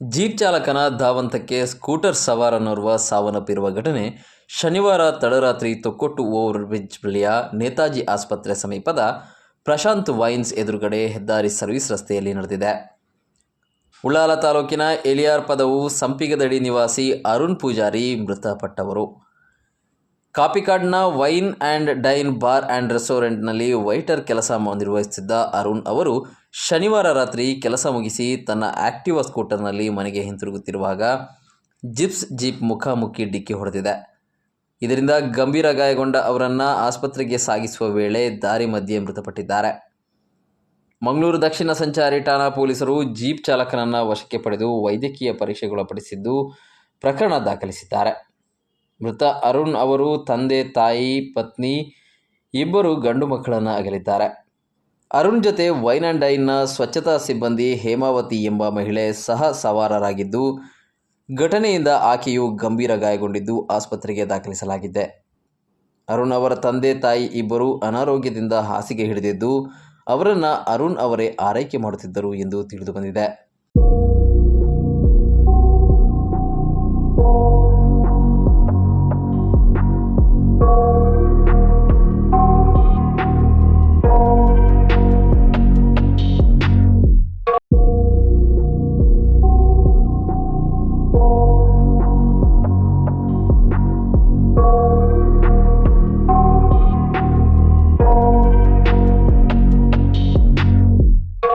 Jeep ಚಾಲಕನ ಧಾವಂತಕ್ಕೆ scooter ಸವಾರನೋರ್ವ ಸಾವನ್ನಪ್ಪಿರುವ ಘಟನೆ ಶನಿವಾರ ತಡರಾತ್ರಿ ತೊಕ್ಕೊಟ್ಟು ಓವರ್ ಬ್ರಿಡ್ಜ್ ಬಳಿಯ ನೇತಾಜಿ ಆಸ್ಪತ್ರೆ ಸಮೀಪದ ಪ್ರಶಾಂತ್ ವೈನ್ಸ್ ಎದುರುಗಡೆ ಹೆದ್ದಾರಿ ಸರ್ವಿಸ್ ರಸ್ತೆಯಲ್ಲಿ ನಡೆದಿದೆ. ಉಳ್ಳಾಲ ತಾಲೂಕಿನ ಎಲಿಯಾರ್ ಪದವು ಸಂಪಿಗದಡಿ ನಿವಾಸಿ ಅರುಣ್ ಪೂಜಾರಿ ಮೃತಪಟ್ಟವರು. ಕಾಪಿಕಾಡ್ನ wine and dine bar and ರೆಸ್ಟೋರೆಂಟ್ನಲ್ಲಿ ವೈಟರ್ ಕೆಲಸ ನಿರ್ವಹಿಸುತ್ತಿದ್ದ ಅರುಣ್ ಅವರು ಶನಿವಾರ ರಾತ್ರಿ ಕೆಲಸ ಮುಗಿಸಿ ತನ್ನ ಆಕ್ಟಿವಾ ಸ್ಕೂಟರ್ನಲ್ಲಿ ಮನೆಗೆ ಹಿಂತಿರುಗುತ್ತಿರುವಾಗ ಜಿಪ್ಸ್ ಜೀಪ್ ಮುಖಾಮುಖಿ ಡಿಕ್ಕಿ ಹೊಡೆದಿದೆ. ಇದರಿಂದ ಗಂಭೀರ ಗಾಯಗೊಂಡ ಅವರನ್ನು ಆಸ್ಪತ್ರೆಗೆ ಸಾಗಿಸುವ ವೇಳೆ ದಾರಿ ಮಧ್ಯೆ ಮೃತಪಟ್ಟಿದ್ದಾರೆ. ಮಂಗಳೂರು ದಕ್ಷಿಣ ಸಂಚಾರಿ ಠಾಣಾ ಪೊಲೀಸರು ಜೀಪ್ ಚಾಲಕನನ್ನು ವಶಕ್ಕೆ ಪಡೆದು ವೈದ್ಯಕೀಯ ಪರೀಕ್ಷೆಗೊಳಪಡಿಸಿದ್ದು ಪ್ರಕರಣ ದಾಖಲಿಸಿದ್ದಾರೆ. ಮೃತ ಅರುಣ್ ಅವರು ತಂದೆ, ತಾಯಿ, ಪತ್ನಿ ಇಬ್ಬರು ಗಂಡು ಮಕ್ಕಳನ್ನು ಅಗಲಿದ್ದಾರೆ. ಅರುಣ್ ಜೊತೆ ವೈನ್ ಆ್ಯಂಡ್ ಡೈನ್ನ ಸ್ವಚ್ಛತಾ ಸಿಬ್ಬಂದಿ ಹೇಮಾವತಿ ಎಂಬ ಮಹಿಳೆ ಸಹ ಸವಾರರಾಗಿದ್ದು, ಘಟನೆಯಿಂದ ಆಕೆಯು ಗಂಭೀರ ಗಾಯಗೊಂಡಿದ್ದು ಆಸ್ಪತ್ರೆಗೆ ದಾಖಲಿಸಲಾಗಿದೆ. ಅರುಣ್ ಅವರ ತಂದೆ ತಾಯಿ ಇಬ್ಬರು ಅನಾರೋಗ್ಯದಿಂದ ಹಾಸಿಗೆ ಹಿಡಿದಿದ್ದು, ಅವರನ್ನು ಅರುಣ್ ಅವರೇ ಆರೈಕೆ ಮಾಡುತ್ತಿದ್ದರು ಎಂದು ತಿಳಿದುಬಂದಿದೆ.